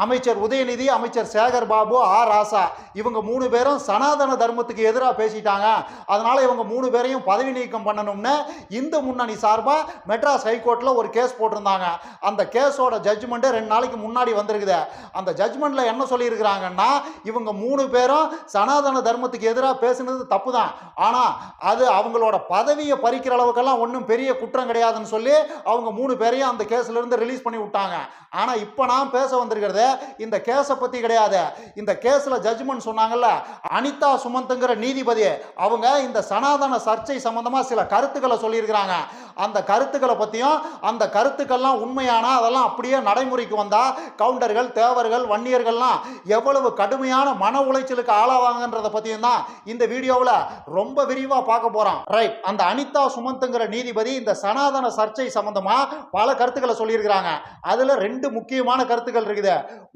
அமைச்சர் உதயநிதி அமைச்சர் சேகர் பாபு ஆர். ராசா இவங்க மூணு பேரும் சனாதன தர்மத்துக்கு எதிராக பேசிட்டாங்க. அதனால இவங்க மூணு பேரையும் பதவி நீக்கம் பண்ணணும்னு இந்து முன்னணி சார்பாக மெட்ராஸ் ஹைகோர்ட்டில் ஒரு கேஸ் போட்டிருந்தாங்க. அந்த கேஸோட ஜட்ஜ்மெண்ட்டு ரெண்டு நாளைக்கு முன்னாடி வந்திருக்குது. அந்த ஜட்ஜ்மெண்ட்டில் என்ன சொல்லியிருக்கிறாங்கன்னா இவங்க மூணு பேரும் சனாதன தர்மத்துக்கு எதிராக பேசுனது தப்பு தான் ஆனால் அது அவங்களோட பதவியை பறிக்கிற அளவுக்கெல்லாம் ஒன்றும் பெரிய குற்றம் கிடையாதுன்னு சொல்லி அவங்க மூணு பேரையும் அந்த கேஸ்லேருந்து ரிலீஸ் பண்ணி விட்டாங்க. ஆனால் இப்போ நான் பேச வந்திருக்கிறது இந்த கேஸை பற்றி கிடையாது. இந்த கேஸில் ஜட்ஜ்மெண்ட் சொன்னாங்கல்ல அனிதா சுமந்துங்கிற நீதிபதி அவங்க இந்த சனாதன சர்ச்சை சம்பந்தமாக சில கருத்துக்களை சொல்லியிருக்கிறாங்க. அந்த கருத்துக்களை பற்றியும் அந்த கருத்துக்கள்லாம் உண்மையானால் அதெல்லாம் அப்படியே நடைமுறைக்கு வந்தால் கவுண்டர்கள் தேவர்கள் வன்னியர்கள்லாம் எவ்வளவு கடுமையான மன உளைச்சலுக்கு ஆளாவாங்கன்றத பற்றியும் தான் இந்த வீடியோவில் ரொம்ப விரிவாக பார்க்க போகிறோம் ரைட் அந்த அனிதா சுமந்துங்கிற நீதிபதி இந்த சனாதன சர்ச்சை சம்பந்தமாக பல கருத்துக்களை சொல்லியிருக்கிறாங்க. அதில் ரெண்டு முக்கியமான கருத்துக்கள் இருக்குது.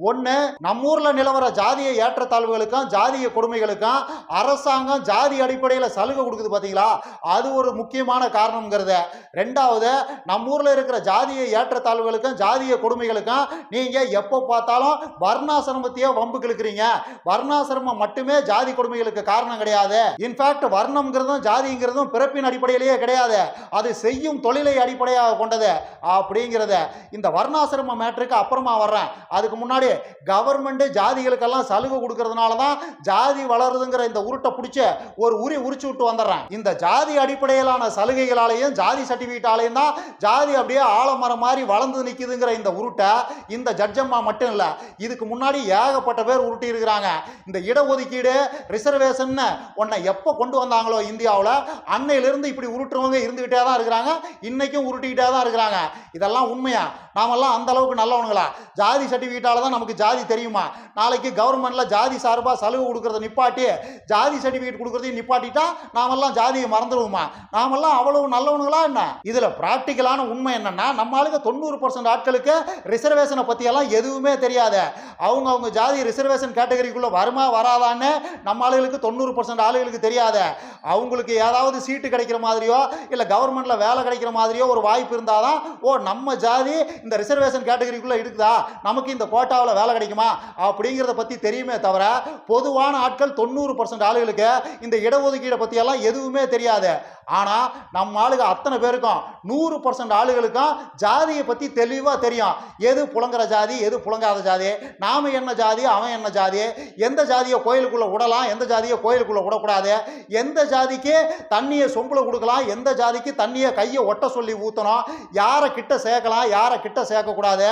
ஒன்று நம்ம ஊரில் நிலவர ஜாதிய ஏற்றத்தாழ்வுகளுக்கும் ஜாதிய கொடுமைகளுக்கும் அரசாங்கம் ஜாதி அடிப்படையில் சலுகை கொடுக்குது பார்த்தீங்களா அது ஒரு முக்கியமான காரணங்கிறத ரெண்டாவது நம்ம ஊரில் இருக்கிற ஜாதிய ஏற்றத்தாழ்வுகளுக்கும் ஜாதிய கொடுமைகளுக்கும் நீங்கள் எப்போ பார்த்தாலும் வர்ணாசிரமத்தையே வம்புக்கு இழுக்கிறீங்க வர்ணாசிரமம் மட்டுமே ஜாதி கொடுமைகளுக்கு காரணம் கிடையாது. இன்ஃபேக்ட் வர்ணம்ங்கிறதும் ஜாதிங்கிறதும் பிறப்பின் அடிப்படையிலேயே கிடையாது. அது செய்யும் தொழிலை அடிப்படையாக கொண்டது. அப்படிங்கிறத இந்த வர்ணாசிரம மேட்ருக்கு அப்புறமா வர்றேன். அதுக்கு முன்னாடி கவர்மெண்ட்டு ஜாதிகளுக்கெல்லாம் சலுகை கொடுக்கறதுனால தான் ஜாதி வளருதுங்கிற இந்த உருட்டை பிடிச்சி ஒரு உரி உரிச்சு விட்டு வந்துடுறேன். இந்த ஜாதி அடிப்படையிலான சலுகைகளாலேயும் ஜாதி சர்டிஃபிகேட்டாலையும் தான் ஜாதி அப்படியே ஆலமரம் மாதிரி வளர்ந்து நிற்குதுங்கிற இந்த உருட்டை இந்த ஜட்ஜம்மா மட்டும் இல்லை. இதுக்கு முன்னாடி ஏகப்பட்ட பேர் உருட்டி இருக்கிறாங்க. இந்த இடஒதுக்கீடு ரிசர்வேஷன் உன்னை எப்போ கொண்டு வந்தாங்களோ இந்தியாவில் அன்னையிலிருந்து இப்படி உருட்டுறவங்க இருந்துக்கிட்டே தான் இருக்கிறாங்க. இன்னைக்கும் உருட்டிக்கிட்டே தான் இருக்கிறாங்க. இதெல்லாம் உண்மையா? நாமெல்லாம் அந்த அளவுக்கு நல்லவனுங்களா? ஜாதி சர்டிஃபிகேட்டால தான் நமக்கு ஜாதி தெரியுமா? நாளைக்கு கவர்மெண்ட்டில் ஜாதி சார்பாக சலுகை கொடுக்குறத நிப்பாட்டி ஜாதி சர்டிஃபிகேட் கொடுக்குறதையும் நிப்பாட்டிட்டா நாமெல்லாம் ஜாதியை மறந்துடுவோமா நாமெல்லாம் அவ்வளவு நல்லவனுங்களா என்ன? இதில் ப்ராக்டிக்கலான உண்மை என்னன்னா நம்ம ஆளுங்க தொண்ணூறு பர்சன்ட் ஆட்களுக்கு ரிசர்வேஷனை பற்றியெல்லாம் எதுவுமே தெரியாது. அவங்க அவங்க ஜாதி ரிசர்வேஷன் கேட்டகரிக்குள்ளே வருமா வராதான்னு நம்ம ஆளுகளுக்கு தொண்ணூறு பர்சன்ட் ஆளுகளுக்கு தெரியாது. அவங்களுக்கு ஏதாவது சீட்டு கிடைக்கிற மாதிரியோ இல்லை கவர்மெண்ட்டில் வேலை கிடைக்கிற மாதிரியோ ஒரு வாய்ப்பு இருந்தால் தான் ஓ நம்ம ஜாதி இந்த ரிசர்வேஷன் கேட்டகரிக்குள்ளே இருக்குதா? நமக்கு இந்த கோட்டாவில் வேலை கிடைக்குமா? அப்படிங்கிறத பற்றி தெரியுமே தவிர பொதுவான ஆட்கள் தொண்ணூறு பர்சன்ட் ஆளுகளுக்கு இந்த இடஒதுக்கீடை பற்றியெல்லாம் எதுவுமே தெரியாது. ஆனால் நம்ம ஆளுங்க அத்தனை பேருக்கும் நூறு பர்சன்ட் ஆளுகளுக்கும் ஜாதியை பற்றி தெளிவாக தெரியும். எது புலங்குற ஜாதி எது புலங்காத ஜாதி நாம் என்ன ஜாதி அவன் என்ன ஜாதி எந்த ஜாதியை கோயிலுக்குள்ளே விடலாம் எந்த ஜாதியை கோயிலுக்குள்ளே விடக்கூடாது எந்த ஜாதிக்கு தண்ணியை சொம்பில் கொடுக்கலாம் எந்த ஜாதிக்கு தண்ணியை கையை ஒட்ட சொல்லி ஊற்றணும் யாரை கிட்ட சேர்க்கலாம் யாரை கிட்ட சேர்க்கக்கூடாது.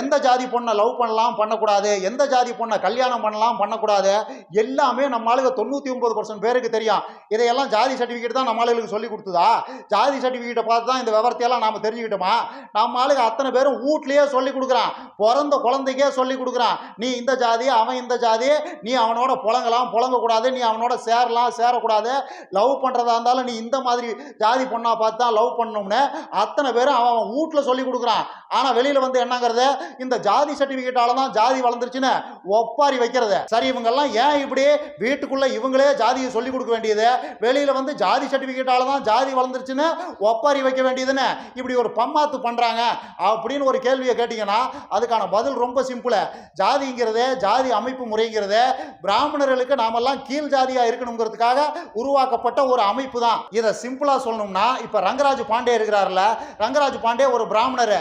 எந்த ஜாதி பொண்ணை லவ் பண்ணலாம் பண்ணக்கூடாது. எந்த ஜாதி பொண்ணை கல்யாணம் பண்ணலாம் பண்ணக்கூடாது. எல்லாமே நம்ம ஆளுங்க தொண்ணூற்றி ஒம்பது பர்சன்ட் பேருக்கு தெரியும். இதையெல்லாம் ஜாதி சர்டிஃபிகேட் தான் நம்ம ஆளுகளுக்கு சொல்லி கொடுத்ததா? ஜாதி சர்டிஃபிகேட்டை பார்த்து தான் இந்த விவரத்தையெல்லாம் நாம் தெரிஞ்சுக்கிட்டோமா? நம்ம ஆளுங்க அத்தனை பேரும் வீட்லேயே சொல்லி கொடுக்குறான். பிறந்த குழந்தைக்கே சொல்லி கொடுக்குறான். நீ இந்த ஜாதி அவன் இந்த ஜாதி. நீ அவனோட புழங்கலாம் புழங்கக்கூடாது. நீ அவனோட சேரலாம் சேரக்கூடாது. லவ் பண்ணுறதா இருந்தாலும் நீ இந்த மாதிரி ஜாதி பொண்ணாக பார்த்து தான் லவ் பண்ணணும்னு அத்தனை பேரும் அவன் அவன் வீட்டில் சொல்லி கொடுக்குறான். ஆனால் வெளியில் வந்து என்னங்கிறது? இந்த ஜாதி சர்டிஃபிகேட்டால தான் ஜாதி வளர்ந்துருச்சுன்னு ஒப்பாரி வைக்கிறது. சரி இவங்கெல்லாம் ஏன் இப்படி வீட்டுக்குள்ளே இவங்களே ஜாதியை சொல்லி கொடுக்க வேண்டியது? வெளியில் வந்து ஜாதி சர்டிஃபிகேட்டால தான் ஜாதி வளர்ந்துருச்சுன்னு ஒப்பாரி வைக்க வேண்டியதுன்னு இப்படி ஒரு பம்மாத்து பண்ணுறாங்க அப்படின்னு ஒரு கேள்வியை கேட்டிங்கன்னா அதுக்கான பதில் ரொம்ப சிம்பிள். ஜாதிங்கிறது ஜாதி அமைப்பு முறைங்கிறது பிராமணர்களுக்கு நாமெல்லாம் கீழ் ஜாதியாக இருக்கணுங்கிறதுக்காக உருவாக்கப்பட்ட ஒரு அமைப்பு தான் இதை சிம்பிளாக சொல்லணும்னா இப்போ ரங்கராஜ் பாண்டே இருக்கிறார்ல ரங்கராஜ் பாண்டே ஒரு பிராமணர்.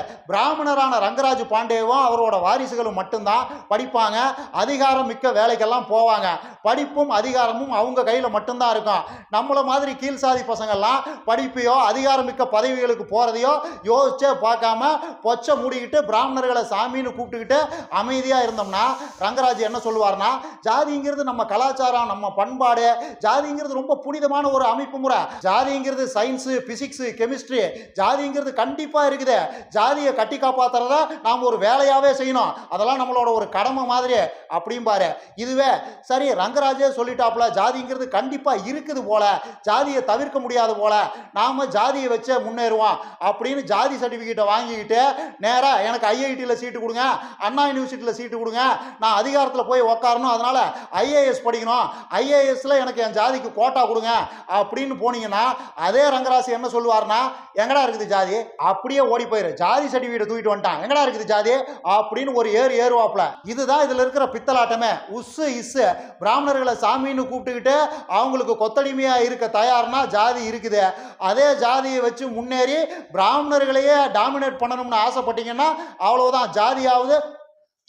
பிராமணரான ரங்கராஜ் பாண்டேவும் அவரோட வாரிசுகளும் மட்டும்தான் படிப்பாங்க. அதிகாரம் மிக்க வேலைக்கெல்லாம் போவாங்க. படிப்பும் அதிகாரமும் அவங்க கையில் மட்டும்தான் இருக்கும். நம்மள மாதிரி கீழ் சாதி பசங்கள்லாம் படிப்பையோ அதிகாரமிக்க பதவிகளுக்கு போகிறதையோ யோசிச்சே பார்க்காம பொச்சை மூடிக்கிட்டு பிராமணர்களை சாமின்னு கூப்பிட்டுக்கிட்டு அமைதியாக இருந்தோம்னா ரங்கராஜ் என்ன சொல்லுவார்னா ஜாதிங்கிறது நம்ம கலாச்சாரம் நம்ம பண்பாடு. ஜாதிங்கிறது ரொம்ப புனிதமான ஒரு அமைப்பு முறை. ஜாதிங்கிறது சயின்ஸு பிசிக்ஸு கெமிஸ்ட்ரி ஜாதிங்கிறது கண்டிப்பாக இருக்குது. ஜாதியை கட்டி காப்பாத்துறத நாம் ஒரு வேலையாகவே செய்யணும். அதெல்லாம் நம்மளோட ஒரு கடமை மாதிரி அப்படிம்பாரு இதுவே சரி ரங்கராஜே சொல்லிட்டாப்புல ஜாதிங்கிறது கண்டிப்பாக இருக்குது போல. ஜாதியை தவிர்க்க முடியாது போல. நாம் ஜாதியை வச்சே முன்னேறுவோம் அப்படின்னு ஜாதி சர்டிஃபிகேட்டை வாங்கிக்கிட்டு நேராக எனக்கு ஐஐடியில் சீட்டு கொடுங்க. அண்ணா யூனிவர்சிட்டியில் சீட்டு கொடுங்க. நான் அதிகாரத்தில் போய் உக்காரணும். அதனால் ஐஏஎஸ் படிக்கணும். ஐஏஎஸ்ல எனக்கு என் ஜாதிக்கு கோட்டா கொடுங்க அப்படின்னு போனீங்கன்னா அதே ரங்கராசி என்ன சொல்லுவார்னா எங்கடா இருக்குது ஜாதி? அப்படியே ஓடி போயிரு. ஜாதி சர்டிஃபிகேட் இப்படி தூக்கிட்டு வந்துட்டான். எங்கடா இருக்குது ஜாதி? அப்படின்னு ஒரு ஏறு ஏறுவாப்புல. இதுதான் இதுல இருக்கிற பித்தலாட்டமே. உஸ்ஸு இஸ்ஸு பிராமணர்களை சாமின்னு கூப்பிட்டுக்கிட்டு அவங்களுக்கு கொத்தடிமையா இருக்க தயார்னா ஜாதி இருக்குது. அதே ஜாதியை வச்சு முன்னேறி பிராமணர்களையே டாமினேட் பண்ணணும்னு ஆசைப்பட்டீங்கன்னா அவ்வளவுதான். ஜாதியாவது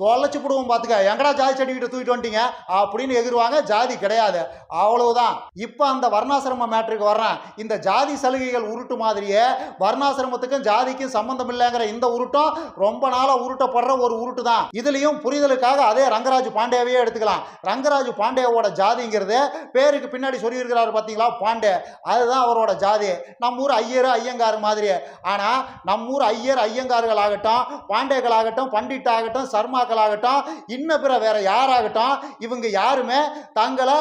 தொலைச்சு போடுவோம் பார்த்துக்க எங்கடா ஜாதி சர்டிஃபிகேட் தூக்கிட்டு வந்துட்டீங்க? அப்படின்னு எகிருவாங்க ஜாதி கிடையாது. அவ்வளவுதான். இப்போ அந்த வர்ணாசிரம மேட்ருக்கு வர்றேன். இந்த ஜாதி சலுகைகள் உருட்டு மாதிரியே வர்ணாசிரமத்துக்கும் ஜாதிக்கும் சம்பந்தம் இல்லைங்கிற இந்த உருட்டும் ரொம்ப நாளாக உருட்டப்படுற ஒரு உருட்டு தான் இதுலேயும் புரிதலுக்காக அதே ரங்கராஜ் பாண்டேவையே எடுத்துக்கலாம். ரங்கராஜ் பாண்டேவோட ஜாதிங்கிறது பேருக்கு பின்னாடி சொல்லியிருக்கிறாரு பார்த்தீங்களா பாண்டே. அதுதான் அவரோட ஜாதி. நம்ம ஊர் ஐயர் ஐயங்கார் மாதிரி ஆனால் நம்ம ஊர் ஐயர் ஐயங்கார்கள் ஆகட்டும் பாண்டேகள் ஆகட்டும் பண்டிட் ஆகட்டும் சர்மா ஆகட்டும் இன்ன பிற வேற யாராகட்டும் இவங்க யாருமே தங்களை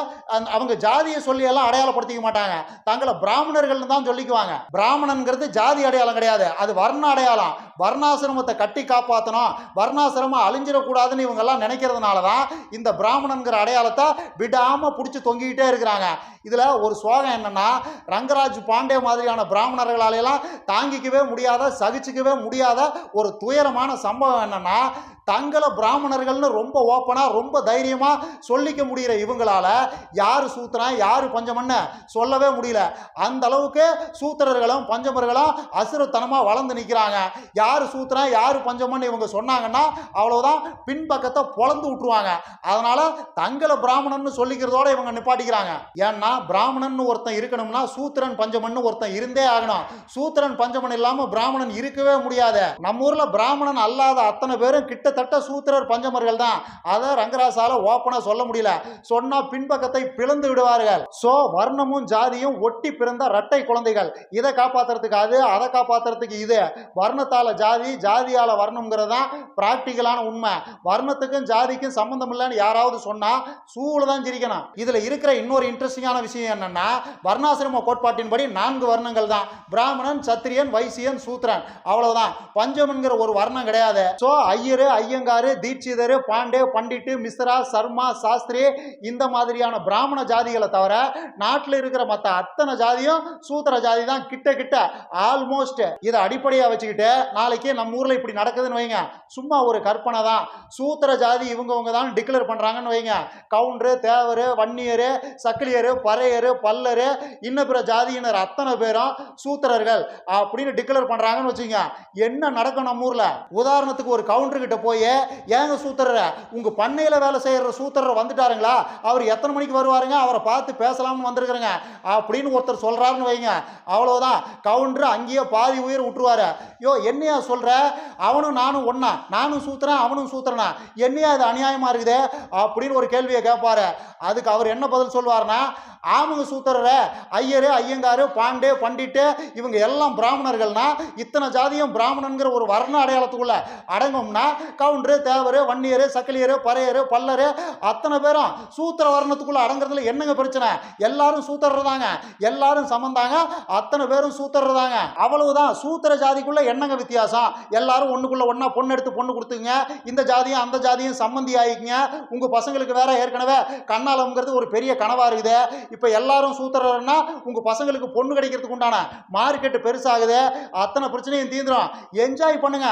அவங்க ஜாதியை சொல்லி எல்லாம் அடையாளப்படுத்திக்க மாட்டாங்க. தங்களை பிராமணர்கள்னு தான் சொல்லிக்குவாங்க. பிராமணன்கிறது ஜாதி அடையாளம் கிடையாது. அது வர்ண அடையாளம். வர்ணாசிரமத்தை கட்டி காப்பாற்றணும் வர்ணாசிரமம் அழிஞ்சிடக்கூடாதுன்னு இவங்கெல்லாம் நினைக்கிறதுனால தான் இந்த பிராமணன்கிற அடையாளத்தை விடாமல் பிடிச்சி தொங்கிக்கிட்டே இருக்கிறாங்க. இதில் ஒரு சோகம் என்னன்னா ரங்கராஜ் பாண்டே மாதிரியான பிராமணர்களாலையெல்லாம் தாங்கிக்கவே முடியாத சகிச்சுக்கவே முடியாத ஒரு துயரமான சம்பவம் என்னன்னா தங்களை பிராமணர்கள்னு ரொம்ப ஓப்பனாக ரொம்ப தைரியமாக சொல்லிக்க முடிகிற இவங்களால். யார் சூத்திரன் யார் பஞ்சமன்னு சொல்லவே முடியல. அந்த அளவுக்கு சூத்திரர்களும் பஞ்சமர்களும் அசுரத்தனமாக வளர்ந்து நிற்கிறாங்க யார் சூத்திரன் யார் பஞ்சமன்னு இவங்க சொன்னாங்கன்னா அவ்வளோதான் பின்பக்கத்தை பொழந்து விட்டுருவாங்க. அதனால் தங்களை பிராமணன்னு சொல்லிக்கிறதோட இவங்க நிப்பாட்டிக்கிறாங்க. ஏன்னா பிராமணன் ஒருத்தன் இருக்கணும்னா சூத்திரன் பஞ்சமன்னு ஒருத்தன் இருந்தே ஆகணும். சூத்திரன் பஞ்சமன் இல்லாமல் பிராமணன் இருக்கவே முடியாது. நம்ம ஊரில் பிராமணன் அல்லாத அத்தனை பேரும் கிட்ட கிட்டத்தட்ட சூத்திரர் பஞ்சமர்கள் தான். அதை ரங்கராசால ஓப்பனாக சொல்ல முடியல. சொன்னா பின்பக்கத்தை பிளந்து விடுவார்கள். சோ வர்ணமும் ஜாதியும் ஒட்டி பிறந்த இரட்டை குழந்தைகள். இதை காப்பாத்துறதுக்கு அது அதை காப்பாத்துறதுக்கு இது. வர்ணத்தால ஜாதி ஜாதியால வர்ணம்ங்கிறது தான் பிராக்டிக்கலான உண்மை. வர்ணத்துக்கும் ஜாதிக்கும் சம்பந்தம் இல்லைன்னு யாராவது சொன்னா சூழ தான் சிரிக்கணும். இதுல இருக்கிற இன்னொரு இன்ட்ரெஸ்டிங்கான விஷயம் என்னன்னா வர்ணாசிரம கோட்பாட்டின்படி நான்கு வர்ணங்கள் தான். பிராமணன் சத்திரியன் வைசியன் சூத்திரன். அவ்வளவுதான். பஞ்சம்ங்கிற ஒரு வர்ணம் கிடையாது. சோ ஐயரு ஐயங்காரு தீட்சிதர் பாண்டே பண்டிட்டு மிஸ்ரா சர்மா சாஸ்திரி இந்த மாதிரியான பிராமண ஜாதிகளை தவிர நாட்டில் இருக்கிற மற்ற அத்தனை ஜாதியும் சூத்திர ஜாதி தான் கிட்ட கிட்ட ஆல்மோஸ்ட் இதை அடிப்படையாக வச்சுக்கிட்டு நாளைக்கு நம்ம ஊரில் இப்படி நடக்குதுன்னு வைங்க. சும்மா ஒரு கற்பனை தான். சூத்திர ஜாதி இவங்கவங்க தான் டிக்ளேர் பண்ணுறாங்கன்னு வைங்க. கவுண்டரு தேவர் வன்னியர் சக்கிலியர் பறையர் பல்லர் இன்ன பிற ஜாதியினர் அத்தனை பேரும் சூத்திரர்கள் அப்படின்னு டிக்ளேர் பண்ணுறாங்கன்னு வச்சுங்க என்ன நடக்கும் நம்ம ஊரில்? உதாரணத்துக்கு ஒரு கவுண்டர் கிட்ட போய் ஏங்க சூத்திரர் உங்கள் பண்ணையில் வேலை செய்கிற சூத்திரர் வந்துட்டாருங்களா? அவர் எத்தனை மணிக்கு வருவாருங்க? அவரை பார்த்து பேசலாம்னு வந்திருக்கிறேங்க. அப்படின்னு ஒருத்தர் சொல்கிறாருன்னு வைங்க. அவ்வளோதான் கவுண்டர் அங்கேயே பாதி உயிர் விட்டுருவார். யோ என்னையா சொல்கிற அவனும் நானும் ஒன்றா நானும் சூத்துறேன் அவனும் சூத்துறனா என்னையா அது அநியாயமாக இருக்குது? அப்படின்னு ஒரு கேள்வியை கேட்பாரு. அதுக்கு அவர் என்ன பதில் சொல்வார்னா ஆமுங்க சூத்திரரை ஐயரு ஐயங்காரு பாண்டே பண்டிட்டு இவங்க எல்லாம் பிராமணர்கள்னா இத்தனை ஜாதியும் பிராமணன்கிற ஒரு வர்ண அடையாளத்துக்குள்ள அடங்கும்னா கவுண்டரு தேவரு வன்னியர் சக்கிலியர் பறையர் பல்லரு அத்தனை பேரும் சூத்திர வர்ணத்துக்குள்ளே அடங்குறதுல என்னங்க பிரச்சனை? எல்லாரும் சூத்திரர் தாங்க எல்லாரும் சமந்தாங்க. அத்தனை பேரும் சூத்திரர் தாங்க அவ்வளவுதான். சூத்திர ஜாதிக்குள்ளே என்னங்க வித்தியாசம்? எல்லாரும் ஒன்றுக்குள்ளே ஒன்றா பொண்ணு எடுத்து பொண்ணு கொடுத்துங்க இந்த ஜாதியும் அந்த ஜாதியும் சம்மந்தி ஆகிக்குங்க. உங்கள் பசங்களுக்கு வேற ஏற்கனவே கண்ணாலம்ங்கிறது ஒரு பெரிய கனவாக இருக்குது. இப்போ எல்லாரும் சூத்திரர்னா உங்கள் பசங்களுக்கு பொண்ணு கிடைக்கிறதுக்கு உண்டான மார்க்கெட்டு பெருசாகுது. அத்தனை பிரச்சனையும் தீந்துடும் என்ஜாய் பண்ணுங்க.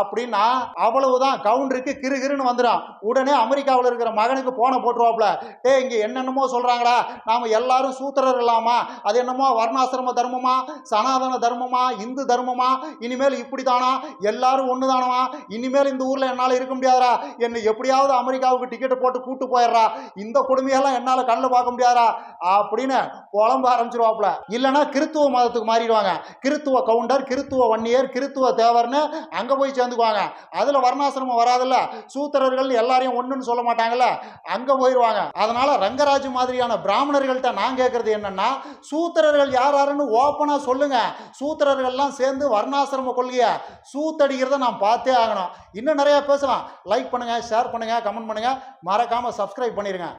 அப்படின்னா அவ்வளவுதான். கவுண்டருக்கு கிறு கிருன்னு வந்துடும் உடனே அமெரிக்காவில் இருக்கிற மகனுக்கு போன போட்டுருவாப்புல. டே இங்கே என்னென்னமோ சொல்கிறாங்கடா நாம் எல்லாரும் சூத்திரர் இல்லாமா அது என்னமோ வர்ணாசிரம தர்மமா சனாதன தர்மமா இந்து தர்மமா இனிமேல் இப்படி தானா எல்லாரும் ஒன்று தானமா இனிமேல் இந்த ஊரில் என்னால் இருக்க முடியாதா என்னை எப்படியாவது அமெரிக்காவுக்கு டிக்கெட் போட்டு கூட்டு போயிடுறா. இந்த கொடுமையெல்லாம் என்னால் கண்ணில் பார்க்க முடியாதா அப்படின்னு புலம்ப ஆரம்பிச்சிருவாப்புல. இல்லைன்னா கிறித்துவ மதத்துக்கு மாறிடுவாங்க. கிறித்துவ கவுண்டர் கிறித்துவ வன்னியர் கிறித்துவ தேவர்னு அங்கே போய் சேர்ந்துக்குவாங்க. அதில் வர்ணாசிரமம் வராதுல்ல? சூத்திரர்கள் எல்லாரையும் ஒன்றுன்னு சொல்ல மாட்டாங்கல்ல? அங்கே போயிடுவாங்க அதனால் ரங்கராஜ் மாதிரியான பிராமணர்கள்ட்ட நான் கேட்குறது என்னென்னா சூத்திரர்கள் யார் யாருன்னு ஓப்பனாக சொல்லுங்க. சூத்திரர்கள்லாம் சேர்ந்து வர்ணாசிரம கொள்கையை சூத்தடிக்கிறத நான் பார்த்தே ஆகணும். இன்னும் நிறையா பேசலாம். லைக் பண்ணுங்கள் ஷேர் பண்ணுங்க கமெண்ட் பண்ணுங்கள் மறக்காமல் சப்ஸ்கிரைப் பண்ணிடுங்க